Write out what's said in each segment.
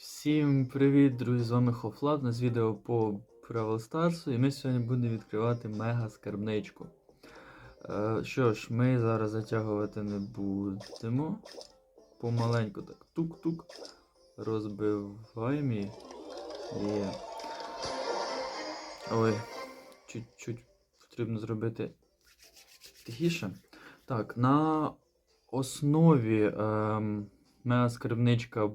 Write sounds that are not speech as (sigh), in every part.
Всім привіт, друзі! З вами Хофлат. У нас відео по Бравл Старсу, і ми сьогодні будемо відкривати мега скарбничку. Е, що ж, ми зараз затягувати не будемо. Помаленьку так тук-тук. Розбиваємо її. Є. Ой, чуть-чуть потрібно зробити тихіше. Так, на основі ем, мега скарбничка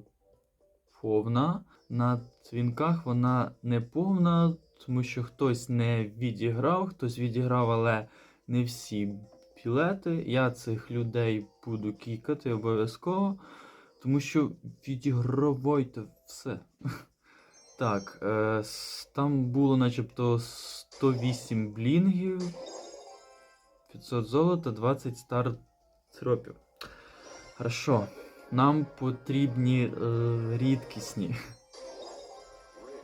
повна. На твінках вона не повна, тому що хтось не відіграв, хтось відіграв, але не всі білети. Я цих людей буду кікати обов'язково, тому що відігравайте все. (laughs) Так, е, там було начебто 108 блінгів, 500 золота, 20 стар тропів. Хорошо. Нам потрібні е, рідкісні.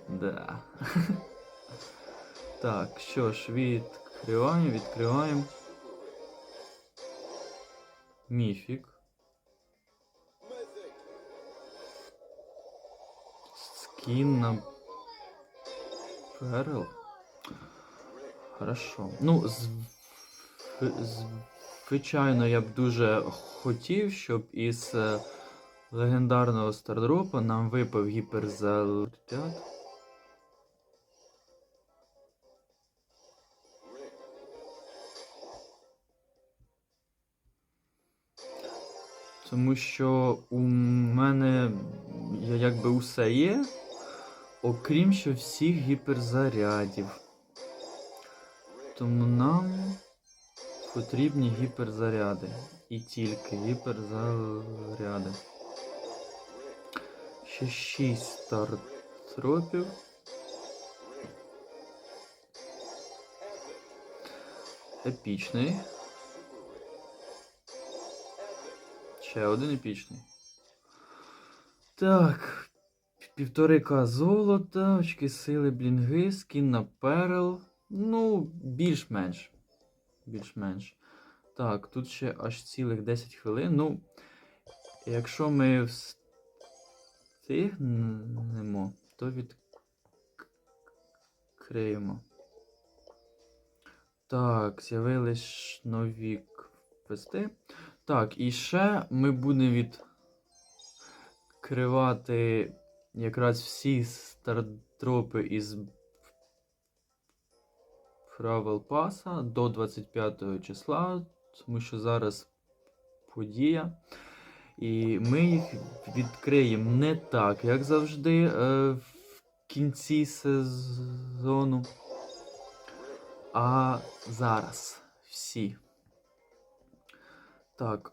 Да. (laughs) Так, що ж, відкриваємо, відкриваємо. Міфік. Скін на Перл. Хорошо. Ну, з... звичайно, я б дуже хотів, щоб із е, легендарного стардропа нам випав гіперзалетят. Тому що у мене якби усе є, окрім що всіх гіперзарядів. Тому нам потрібні гіперзаряди. І тільки гіперзаряди. Ще 6 стартропів. Епічний. Ще один епічний. Так. Півторика золота, очки сили, блінги, скін на перл. Ну, більш-менш. Більш-менш. Так, тут ще аж цілих 10 хвилин. Ну, якщо ми встигнемо, то відкриємо. Так, з'явились нові квести. Так, і ще ми будемо відкривати якраз всі стартропи із правил паса до 25 числа, тому що зараз подія. І ми їх відкриємо не так, як завжди, е, в кінці сезону. А зараз всі. Так.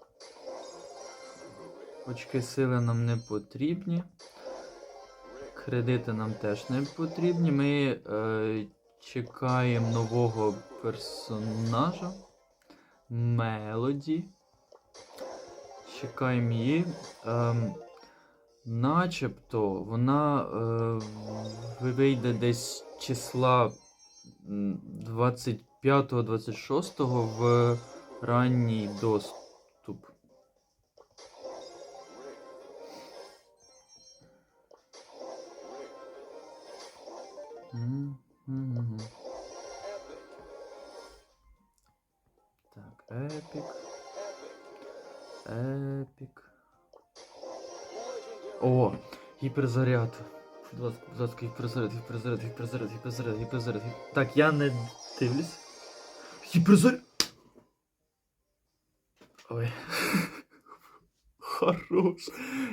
Очки сили нам не потрібні. Кредити нам теж не потрібні. Ми е, чекаємо нового персонажа. Мелоді. Чекаємо її. Ем, начебто вона е, вийде десь числа 25-26 в ранній доступ. М, мгм. Так, епік. Епік. О, гіперзаряд. Будь ласка, гіперзаряд, гіперзаряд, гіперзаряд, гіперзаряд, гіперзаряд. Так, я не дивлюсь. Гіперзаряд. Ой. (laughs) Хорош.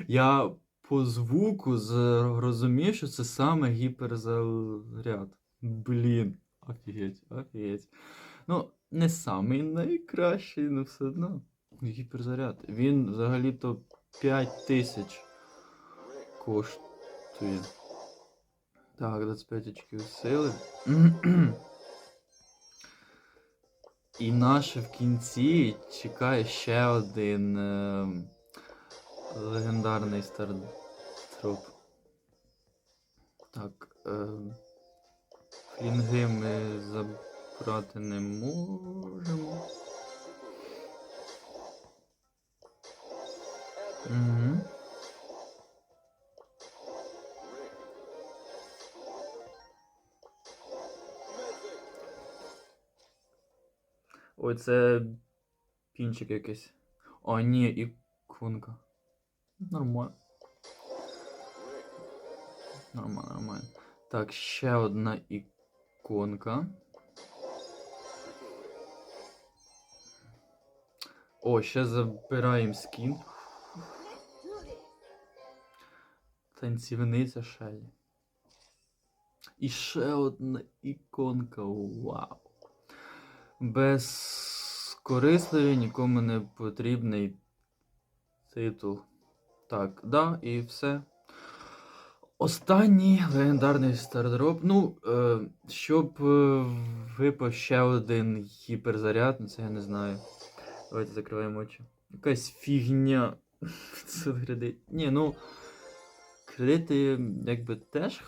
Я по звуку зрозумів, що це саме гіперзаряд. Блін, офігеть, офігеть. Ну, не самий найкращий, але все одно. Гіперзаряд. Він взагалі-то 5 тисяч коштує. Так, 25 очків сили. (clears throat) І наше в кінці чекає ще один е, легендарний стартроп. Так. Е, флінги ми забрати не можемо. Угу. Ой, це пінчик якийсь. О, ні, і кунка. Нормально. Нормально, нормально. Так, ще одна іконка. О, ще забираємо скін. Танцівниця Шелі. І ще одна іконка. Вау. Безкорисливий, нікому не потрібний титул. Так, да, і все. Останній легендарний стардроп. Ну, е, щоб е, випав ще один гіперзаряд, ну це я не знаю. Давайте закриваємо очі. Якась фігня. (laughs) Це кредит. Ні, ну. Кредити якби теж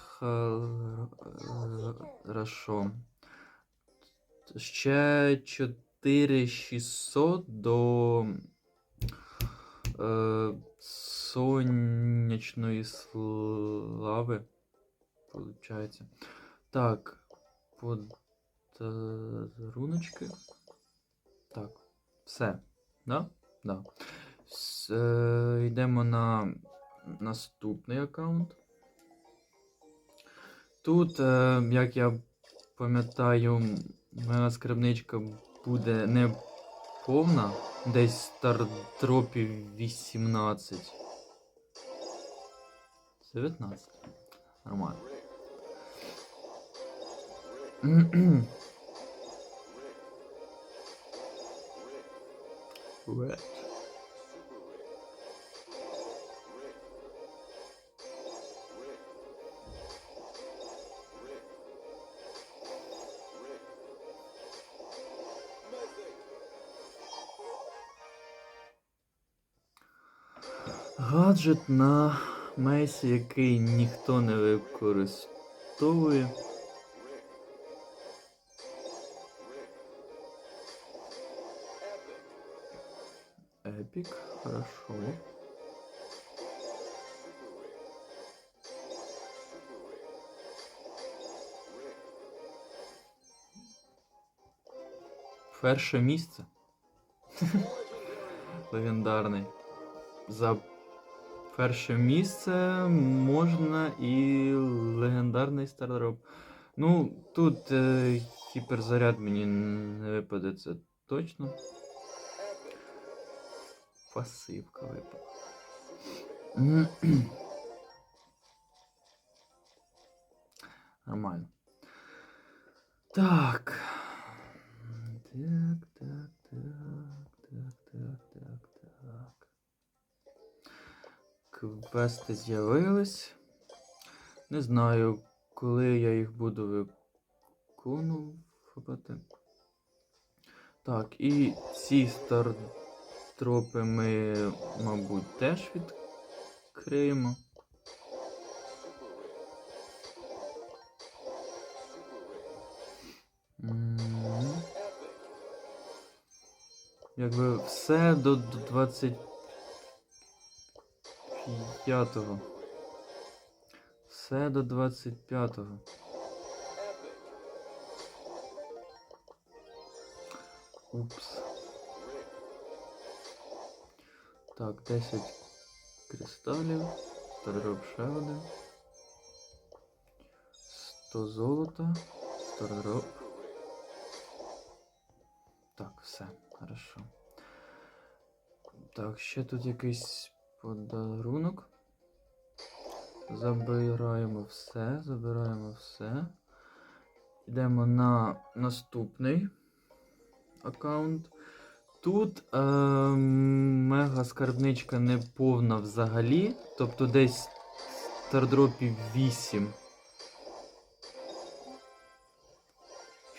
хорошо. Ще 4600 до е, сонячної слави. Получається. Так. Подаруночки. Так. Все. Да? Да. Е, йдемо на наступний аккаунт. Тут, е, як я пам'ятаю, моя скарбничка буде не повна, десь стардропів 18. 19. Нормально. Red. Гаджет на Мейсі, який ніхто не використовує. Эпик, хорошо. Перше місце. (laughs) Легендарний. За перше місце можна і легендарний стардроп. Ну, тут е, гіперзаряд мені не випаде, це точно. Пасивка випала. Нормально. Так, так, так, так, так, так, Квести з'явились. Не знаю, коли я їх буду виконувати. Так, і ці стартропи ми, мабуть, теж відкриємо. Якби все до 25-го. Все до 25-го. Упс. Так, 10 кристалів. Стардроп ще один. 100 золота. Стардроп. Так, все, хорошо. Так, ще тут якийсь подарунок. Забираємо все, забираємо все. Йдемо на наступний аккаунт. Тут е, мега скарбничка не повна взагалі. Тобто десь стардропів 8.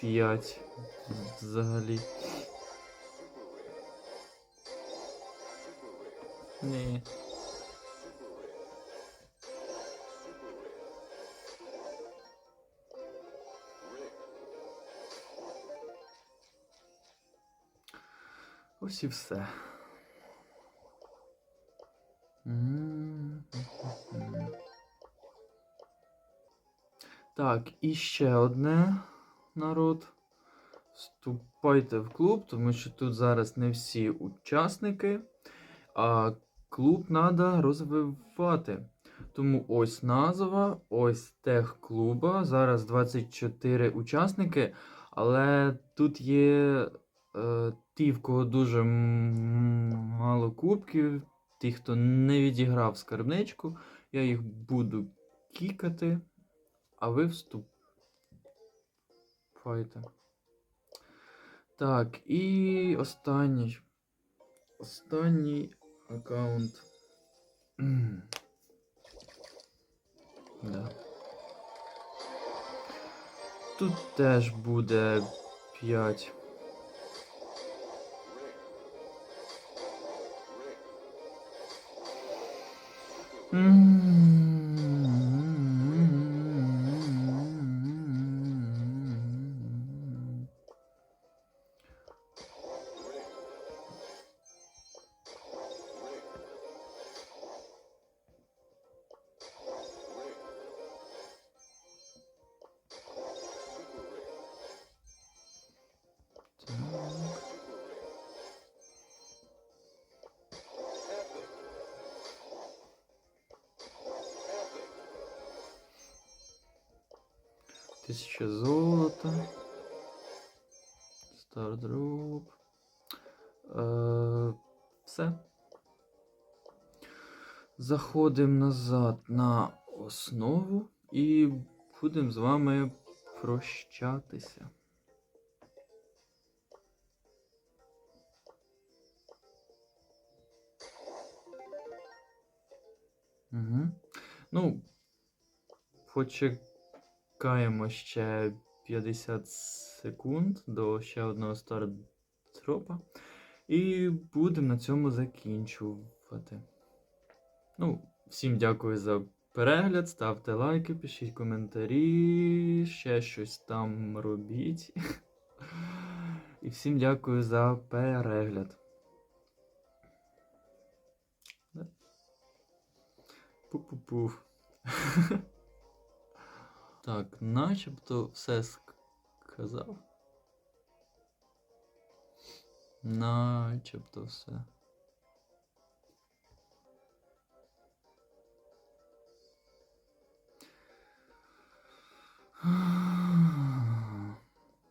5 взагалі. Ні. Ось і все. Так, і ще одне народ. Вступайте в клуб, тому що тут зараз не всі учасники, а клуб треба розвивати. Тому ось назва, ось тех клуба. Зараз 24 учасники, але тут є е, ті, в кого дуже мало кубків, ті, хто не відіграв скарбничку. Я їх буду кікати, а ви вступайте. Так, і останній. Останній аккаунт. Да. Тут теж буде 5. Так. Тисяча золота. Стардроп. Е, все. Заходимо назад на основу і будемо з вами прощатися. Угу. Ну, почекаємо ще 50 секунд до ще одного стартропа. І будемо на цьому закінчувати. Ну, всім дякую за перегляд. Ставте лайки, пишіть коментарі, ще щось там робіть. (laughs) І всім дякую за перегляд. Пу-пу-пуф. (laughs) Так, начебто все сказав. Начебто все.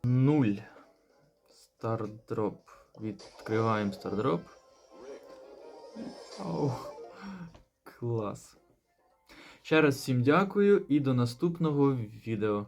Нуль. Стардроп. Відкриваємо стардроп. Оу. Клас. Ще раз всім дякую і до наступного відео.